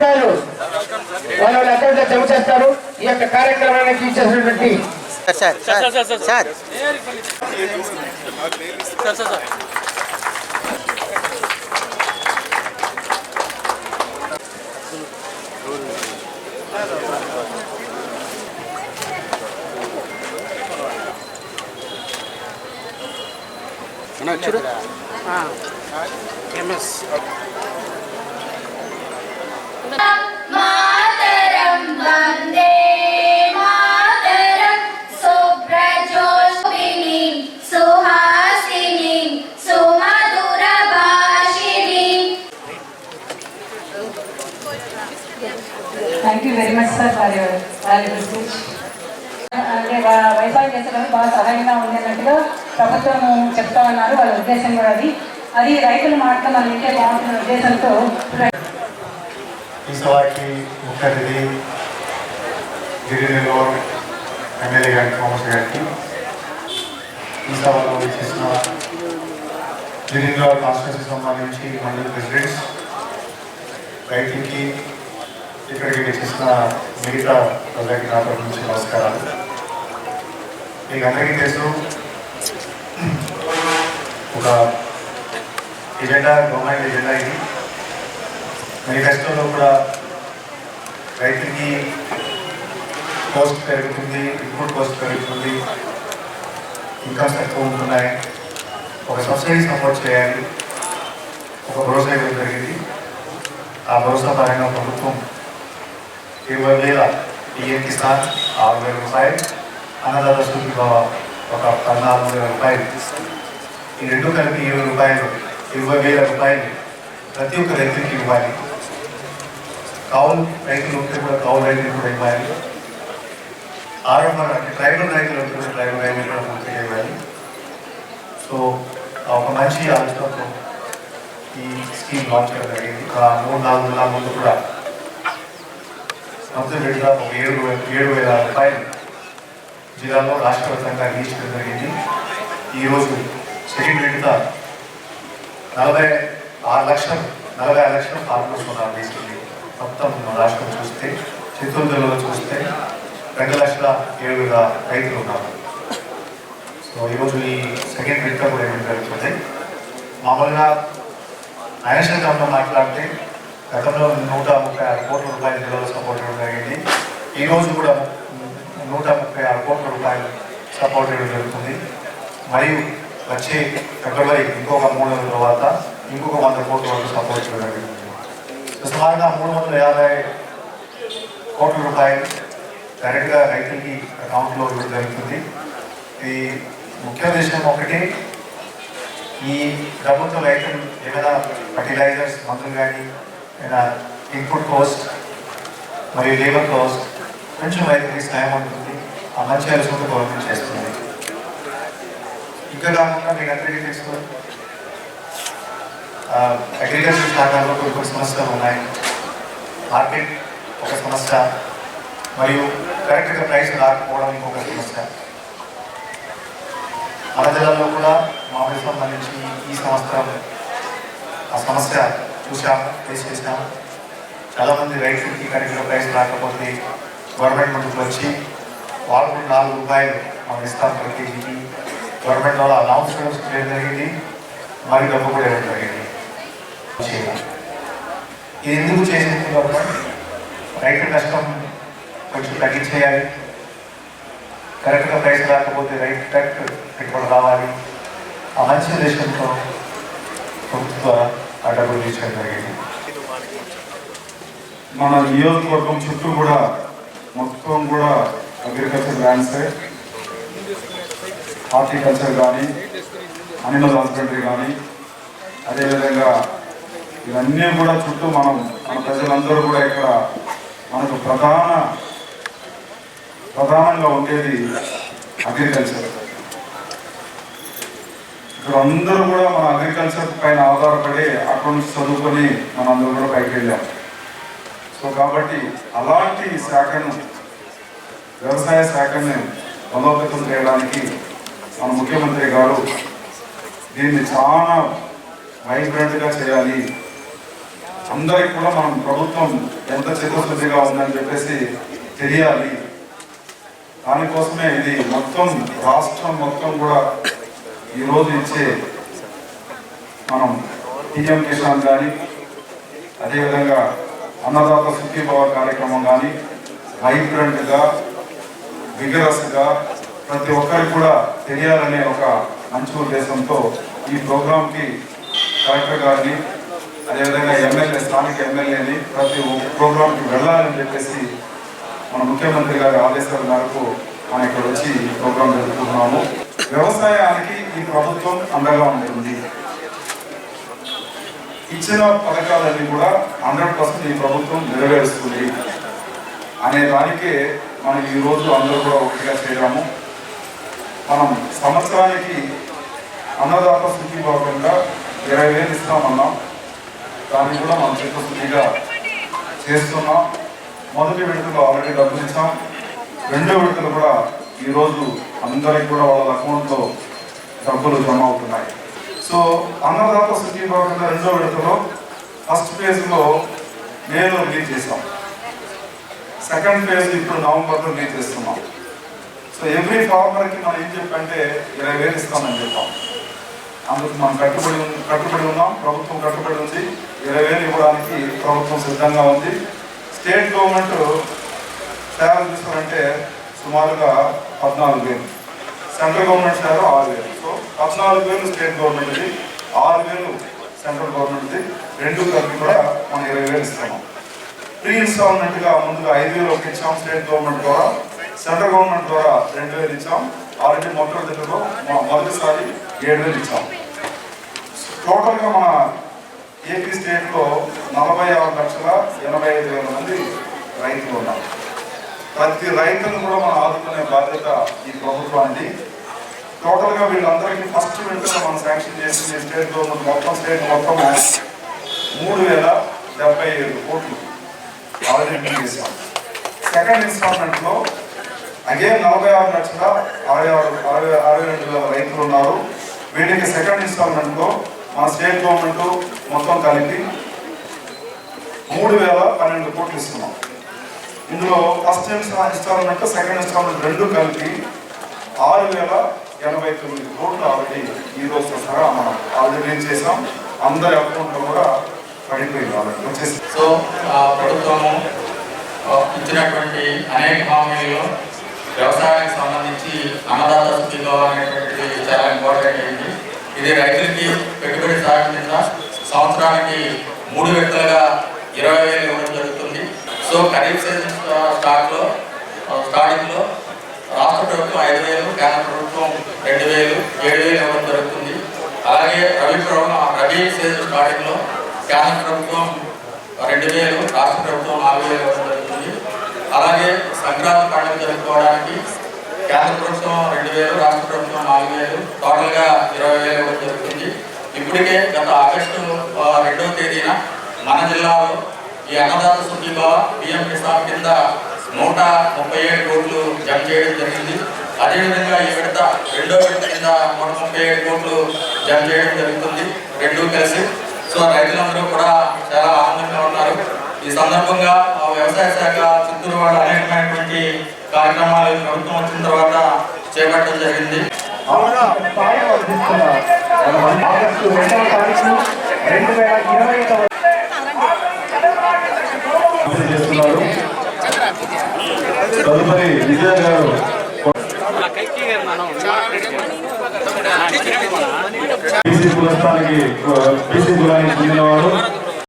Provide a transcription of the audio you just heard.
వాళ్ళ వాళ్ళ అకౌంట్లో జమ చేస్తారు ఈ యొక్క కార్యక్రమానికి ఇచ్చేసినటువంటి సార్ సార్ సార్ సార్ చూడు ఎంఎస్ అంటే వా- చేసేటప్పుడు బాగా సహాయంగా ఉంది అన్నట్టుగా ప్రభుత్వం చెప్తా ఉన్నారు. వాళ్ళ ఉద్దేశం కూడా అది. అది రైతుల మాటలు మన ఇంటే బాగుంటున్న ఉద్దేశంతో ఈ ముఖ్య అతిథి గిరిజనులు ఎమ్మెల్యే గారి థామస్ గారికి ఈ సభలో చేసిన గిరిజనుల కాన్స్టిట్యూన్సీ సంబంధించి మండలి ప్రెసిడెంట్స్ రైతులకి ఇక్కడికి చేసిన మిగతా ప్రజలకి నా తరఫు నమస్కారాలు. మీకు అందరికీ తెలుసు. ఒక ఎజెండా గవర్నమెంట్ ఎజెండా ఇది. మేనిఫెస్టోలో కూడా రైతుకి కోస్ట్ పెరుగుతుంది ఇన్పుట్ కోస్ట్ పెరుగుతుంది. ఇన్కమ్స్ తక్కువ ఉంటున్నాయి. ఒక సబ్సిడీ సపోర్ట్ చేయాలి. ఒక భరోసా ఇవ్వడం జరిగింది. ఆ భరోసా పరంగా ప్రభుత్వం ఇరవై వేల పిఎం కిసాన్ ఆరు వేల రూపాయలు అన్నదాత సూచి ఒక పద్నాలుగు వేల రూపాయలు. ఈ రెండు కలిపి ఇరవై రూపాయలు ఇరవై వేల రూపాయలు ప్రతి ఒక్క రైతుకి ఇవ్వాలి. కౌలు రైతులు ఉంటే కూడా కౌలు రైతులు కూడా ఇవ్వాలి. ఆరంభ అంటే ట్రైబల్ రైతులు ఉంటే కూడా ట్రైబల్ రైతులు కూడా పూర్తిగా ఇవ్వాలి. సో ఒక మంచి ఆలోచనతో ఈ స్కీమ్ లాంచ్ చేయడం జరిగింది. ఒక మూడు నాలుగు నెలల ముందు కూడా మొత్తం విడుదల ఒక ఏడు ఏడు వేల రూపాయలు జిల్లాలో రాష్ట్రవ్యాప్తంగా వ్యాప్తంగా జరిగింది. ఈరోజు సెకండ్ విడత నలభై ఆరు లక్షలు నలభై ఆరు లక్షలు ఫార్మర్స్ ఉన్నారు తీసుకుంది మొత్తం రాష్ట్రం చూస్తే చిత్తూరు జిల్లాలో చూస్తే రెండు లక్షల ఏడు వేల రైతులు ఉన్నారు. సో ఈరోజు ఈ సెకండ్ విడత కూడా ఏమి జరుగుతుంది? మామూలుగా నేషనల్ గవర్నమెంట్లో మాట్లాడితే గతంలో నూట ముప్పై ఆరు కోట్ల రూపాయల జిల్లాలో సపోర్ట్ ఇవ్వడం జరిగింది ఈరోజు కూడా నూట ముప్పై ఆరు కోట్ల రూపాయలు సపోర్ట్ ఇవ్వడం జరుగుతుంది. మరియు వచ్చే ఫిబ్రవరి ఇంకొక మూడు నెలల తర్వాత ఇంకొక వంద కోట్ల వరకు సపోర్ట్ చేయడం జరుగుతుంది. సుమారుగా మూడు వందల యాభై కోట్ల రూపాయలు డైరెక్ట్గా రైతులకి అకౌంట్లో ఇవ్వడం జరుగుతుంది. ఈ ముఖ్య ఉద్దేశం ఒకటి ఈ ప్రభుత్వ రైతులు ఏమైనా ఫర్టిలైజర్స్ మందులు కానీ ఏదైనా ఇన్పుట్ కాస్ట్ మరియు లేబర్ కాస్ట్ కొంచెం రైతులకి సాయం ఉంటుంది ఆ మంచి ఆలోచనతో గవర్నమెంట్ చేస్తుంది ఇంకా కాకుండా మీకు అందరికీ తెలుసు అగ్రికల్చర్ శాఖలో కొన్ని కొన్ని సమస్యలు ఉన్నాయి మార్కెట్ ఒక సమస్య మరియు కరెక్ట్గా ప్రైస్ రాకపోవడం ఇంకొక సమస్య మన జిల్లాలో కూడా మామిడి సంబంధించి ఈ సంవత్సరం ఆ సమస్య చూసాము ఫేస్ చేసాము చాలామంది రైతులకి కరెక్ట్గా ప్రైస్ రాకపోతే గవర్నమెంట్ ముందుకు వచ్చి వాళ్ళు నాలుగు రూపాయలు మనం ఇస్తాం ప్రతి కేజీకి గవర్నమెంట్ వాళ్ళ అనౌన్స్మెంట్స్ చేయడం జరిగింది. మరి డబ్బు కూడా ఇవ్వడం జరిగింది. ఇది ఎందుకు చేసింది గవర్నమెంట్? రైతు నష్టం కొంచెం తగ్గించేయాలి. కరెక్ట్గా ప్రైస్ రాకపోతే రైతు కరెక్ట్ పెట్టుబడి రావాలి. ఆ మంచి ఉద్దేశంతో ప్రభుత్వ ఆ డబ్బులు తీసుకోవడం జరిగింది. మన నియోజకవర్గం చుట్టూ కూడా మొత్తం కూడా అగ్రికల్చర్ ల్యాండ్సే హార్టికల్చర్ కానీ అనిమల్ హస్బెండరీ కానీ అదేవిధంగా ఇవన్నీ కూడా చుట్టూ మనం మన ప్రజలందరూ కూడా ఇక్కడ మనకు ప్రధాన ప్రధానంగా ఉండేది అగ్రికల్చర్ ఇక్కడ అందరూ కూడా మన అగ్రికల్చర్ పైన ఆధారపడి అక్కడ నుంచి చదువుకొని మనందరూ కూడా పైకి వెళ్ళాం. సో కాబట్టి అలాంటి శాఖను వ్యవసాయ శాఖని బలోపేతం చేయడానికి మన ముఖ్యమంత్రి గారు దీన్ని చాలా వైబ్రెంట్గా చేయాలి. అందరికి కూడా మనం ప్రభుత్వం ఎంత చిత్తశుద్ధిగా ఉందని చెప్పేసి తెలియాలి. దానికోసమే ఇది మొత్తం రాష్ట్రం మొత్తం కూడా ఈరోజు ఇచ్చే మనం పిఎం కిసాన్ కానీ అదేవిధంగా అన్నదాత సుఖీభావ కార్యక్రమం కానీ వైబ్రెంట్గా విగరస్గా ప్రతి ఒక్కరికి కూడా తెలియాలనే ఒక మంచి ఉద్దేశంతో ఈ ప్రోగ్రాంకి కలెక్టర్ గారిని అదేవిధంగా ఎమ్మెల్యే స్థానిక ఎమ్మెల్యేని ప్రతి ఒక్క ప్రోగ్రాంకి వెళ్ళాలని చెప్పేసి మన ముఖ్యమంత్రి గారి ఆదేశాల మేరకు మనం ఇక్కడ వచ్చి ఈ ప్రోగ్రాం జరుపుతున్నాము వ్యవసాయానికి ఈ ప్రభుత్వం అండగా ఉంటుంది. ఇచ్చిన పథకాలన్నీ కూడా హండ్రెడ్ పర్సెంట్ ఈ ప్రభుత్వం నెరవేరుస్తుంది. అనే దానికే మనం ఈ రోజు అందరూ కూడా ఒకటిగా చేరాము మనం సంవత్సరానికి అన్నదాత శుద్ధి భాగంగా ఇరవై వేలు ఇస్తామన్నాం. దాన్ని కూడా మనం చిత్తశుద్ధిగా చేస్తున్నాం. మొదటి విడతలో ఆల్రెడీ డబ్బులు ఇచ్చాం. రెండో విడతలు కూడా ఈరోజు అందరికి కూడా వాళ్ళ అకౌంట్లో డబ్బులు జమ అవుతున్నాయి. సో అన్నదాత శుద్ధి భాగంగా రెండో విడతలో ఫస్ట్ ఫేజ్లో మేలో రిలీజ్ చేసాం సెకండ్ ఫేజ్ ఇప్పుడు నవంబర్లో మీకు చేస్తున్నాం. సో ఎవ్రీ ఫార్మర్కి మనం ఏం చెప్పంటే ఇరవై వేలు ఇస్తామని చెప్పాం. అందుకు మనం కట్టుబడి కట్టుబడి ఉన్నాం. ప్రభుత్వం కట్టుబడి ఉంది. ఇరవై వేలు ఇవ్వడానికి ప్రభుత్వం సిద్ధంగా ఉంది. స్టేట్ గవర్నమెంట్ సేవలు తీసుకోవాలంటే సుమారుగా పద్నాలుగు వేలు. సెంట్రల్ గవర్నమెంట్ సేవ ఆరు వేలు. సో పద్నాలుగు వేలు స్టేట్ గవర్నమెంట్ది ఆరు వేలు సెంట్రల్ గవర్నమెంట్ది. రెండు కలిపి కూడా మనం ఇరవై వేలు ఇస్తున్నాం. ప్రీ ఇన్స్టాల్మెంట్గా ముందుగా ఐదు వేలు ఒకటి ఇచ్చాం స్టేట్ గవర్నమెంట్ ద్వారా సెంట్రల్ గవర్నమెంట్ ద్వారా రెండు వేలు ఇచ్చాం. ఆల్రెడీ మొదటి దగ్గరలో మొదటిసారి ఏడు వేలు ఇచ్చాం. టోటల్గా మన ఏపీ స్టేట్లో నలభై ఆరు లక్షల ఎనభై ఐదు వేల మంది రైతులు ఉన్నారు. ప్రతి రైతును కూడా మనం ఆదుకునే బాధ్యత ఈ ప్రభుత్వానికి టోటల్గా వీళ్ళందరికీ ఫస్ట్ వెంటనే మనం శాంక్షన్ చేసింది స్టేట్ గవర్నమెంట్ మొత్తం స్టేట్ మొత్తం మూడు వేల డెబ్బై ఏడు కోట్లు. ఆల్రెడీ బిల్ చేశాం సెకండ్ ఇన్స్టాల్మెంట్లో అగైన్ నలభై ఆరు లక్షల అరవై ఆరు అరవై అరవై రెండు రైతులు ఉన్నారు. వీటికి సెకండ్ ఇన్స్టాల్మెంట్లో మన స్టేట్ గవర్నమెంట్ మొత్తం కలిపి మూడు వేల పన్నెండు కోట్లు ఇస్తున్నాం. ఇందులో ఫస్ట్ ఇన్స్టాల్మెంట్ సెకండ్ ఇన్స్టాల్మెంట్ రెండు కలిపి ఆరు వేల ఎనభై తొమ్మిది కోట్లు ఆల్రెడీ ఈ రోజు సహా మనం ఆల్రెడీ చేసాం అందరి అకౌంట్లో కూడా పడిపోయింది వచ్చేసి సో ఆ, ప్రభుత్వము ఇచ్చినటువంటి అనేక హామీలు వ్యవసాయానికి సంబంధించి అన్నదాత సుఖీగా అనేటువంటిది చాలా ఇంపార్టెంట్ అయింది. ఇది రైతులకి పెట్టుబడి సాగు కింద సంవత్సరానికి మూడు విడతలుగా ఇరవై వేలు ఇవ్వడం జరుగుతుంది. సో ఖరీఫ్ సీజన్ స్టాక్లో స్టార్ట్లో స్టార్టింగ్లో రాష్ట్ర ప్రభుత్వం ఐదు వేలు కేంద్ర ప్రభుత్వం రెండు వేలు ఏడు వేలు ఇవ్వడం జరుగుతుంది. అలాగే రబీ ప్రభుత్వం రబీ సీజన్ స్టార్టింగ్లో కేంద్ర ప్రభుత్వం రెండు వేలు రాష్ట్ర ప్రభుత్వం నాలుగు వేలు ఇవ్వడం జరుగుతుంది. అలాగే సంక్రాంతి పండుగ జరుపుకోవడానికి కేంద్ర ప్రభుత్వం రెండు వేలు రాష్ట్ర ప్రభుత్వం నాలుగు వేలు టోటల్గా ఇరవై వేలు ఇవ్వడం జరుగుతుంది. ఇప్పటికే గత ఆగస్టు రెండవ తేదీన మన జిల్లాలో ఈ అన్నదాత సుఖీభావ పిఎం కిసాన్ కింద నూట ముప్పై ఏడు కోట్లు జమ చేయడం జరిగింది. అదేవిధంగా ఈ విడత రెండో విడత కింద నూట ముప్పై ఏడు కోట్లు జమ చేయడం జరుగుతుంది. రెండు కలిసి సో రైతులందరూ కూడా చాలా ఆనందంగా ఉన్నారు. ఈ సందర్భంగా ఆ వ్యవసాయ శాఖ చిత్తూరు వాళ్ళు అనేకమైనటువంటి కార్యక్రమాలు ప్రభుత్వం వచ్చిన తర్వాత చేపట్టడం జరిగింది. తదుపరి విజయ గారు బీసీ కులస్థానికి బీసీ కులానికి చెందినవాడు